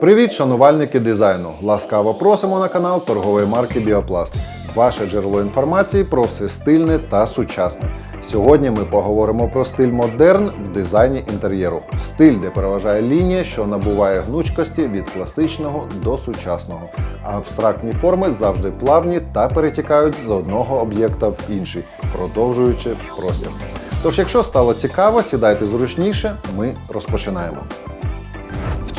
Привіт, шанувальники дизайну! Ласкаво просимо на канал торгової марки Біопласт. Ваше джерело інформації про все стильне та сучасне. Сьогодні ми поговоримо про стиль модерн в дизайні інтер'єру. Стиль, де переважає лінія, що набуває гнучкості від класичного до сучасного. А абстрактні форми завжди плавні та перетікають з одного об'єкта в інший, продовжуючи простір. Тож, якщо стало цікаво, сідайте зручніше, ми розпочинаємо.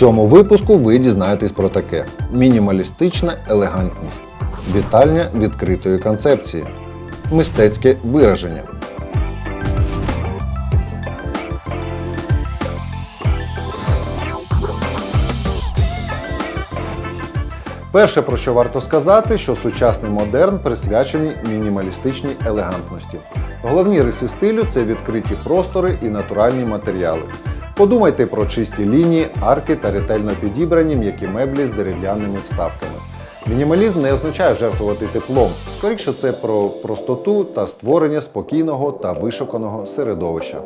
Цьому випуску ви дізнаєтесь про таке: мінімалістична елегантність, вітальня відкритої концепції, мистецьке вираження. Перше, про що варто сказати, що сучасний модерн присвячений мінімалістичній елегантності. Головні риси стилю це відкриті простори і натуральні матеріали. Подумайте про чисті лінії, арки та ретельно підібрані м'які меблі з дерев'яними вставками. Мінімалізм не означає жертвувати теплом, скоріше це про простоту та створення спокійного та вишуканого середовища.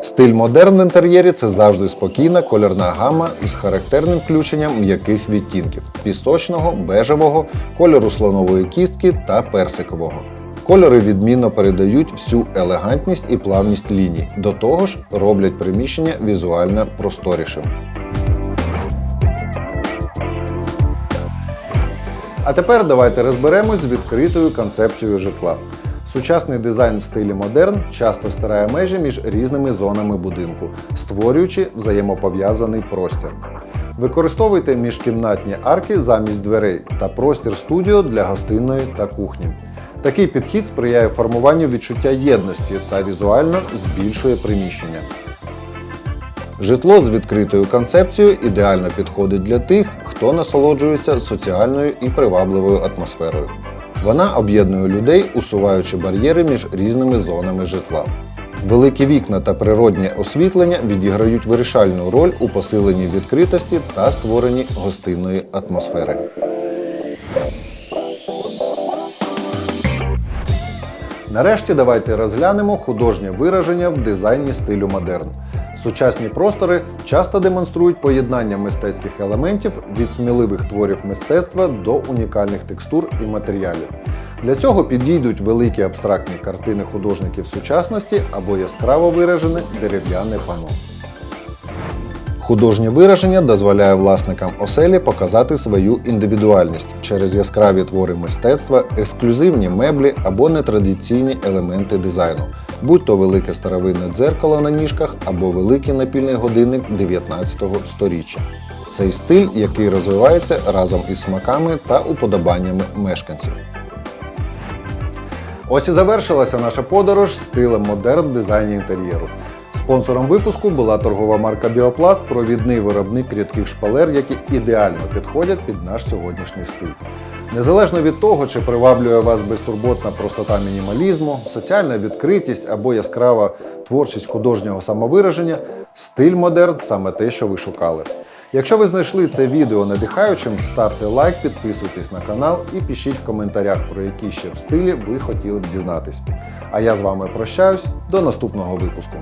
Стиль модерн в інтер'єрі це завжди спокійна кольорна гама з характерним включенням м'яких відтінків пісочного, бежевого, кольору слонової кістки та персикового. Кольори відмінно передають всю елегантність і плавність ліній, до того ж роблять приміщення візуально просторішим. А тепер давайте розберемось з відкритою концепцією житла. Сучасний дизайн в стилі модерн часто стирає межі між різними зонами будинку, створюючи взаємопов'язаний простір. Використовуйте міжкімнатні арки замість дверей та простір студіо для гостиної та кухні. Такий підхід сприяє формуванню відчуття єдності та візуально збільшує приміщення. Житло з відкритою концепцією ідеально підходить для тих, хто насолоджується соціальною і привабливою атмосферою. Вона об'єднує людей, усуваючи бар'єри між різними зонами житла. Великі вікна та природнє освітлення відіграють вирішальну роль у посиленні відкритості та створенні гостинної атмосфери. Нарешті давайте розглянемо художнє вираження в дизайні стилю модерн. Сучасні простори часто демонструють поєднання мистецьких елементів від сміливих творів мистецтва до унікальних текстур і матеріалів. Для цього підійдуть великі абстрактні картини художників сучасності або яскраво виражене дерев'яне пано. Художнє вираження дозволяє власникам оселі показати свою індивідуальність через яскраві твори мистецтва, ексклюзивні меблі або нетрадиційні елементи дизайну, будь то велике старовинне дзеркало на ніжках або великий напільний годинник 19 сторіччя. Цей стиль, який розвивається разом із смаками та уподобаннями мешканців. Ось і завершилася наша подорож стилем модерн в дизайні інтер'єру. Спонсором випуску була торгова марка Біопласт, провідний виробник рідких шпалер, які ідеально підходять під наш сьогоднішній стиль. Незалежно від того, чи приваблює вас безтурботна простота мінімалізму, соціальна відкритість або яскрава творчість художнього самовираження, стиль модерн саме те, що ви шукали. Якщо ви знайшли це відео надихаючим, ставте лайк, підписуйтесь на канал і пишіть в коментарях, про які ще в стилі ви хотіли б дізнатись. А я з вами прощаюсь до наступного випуску.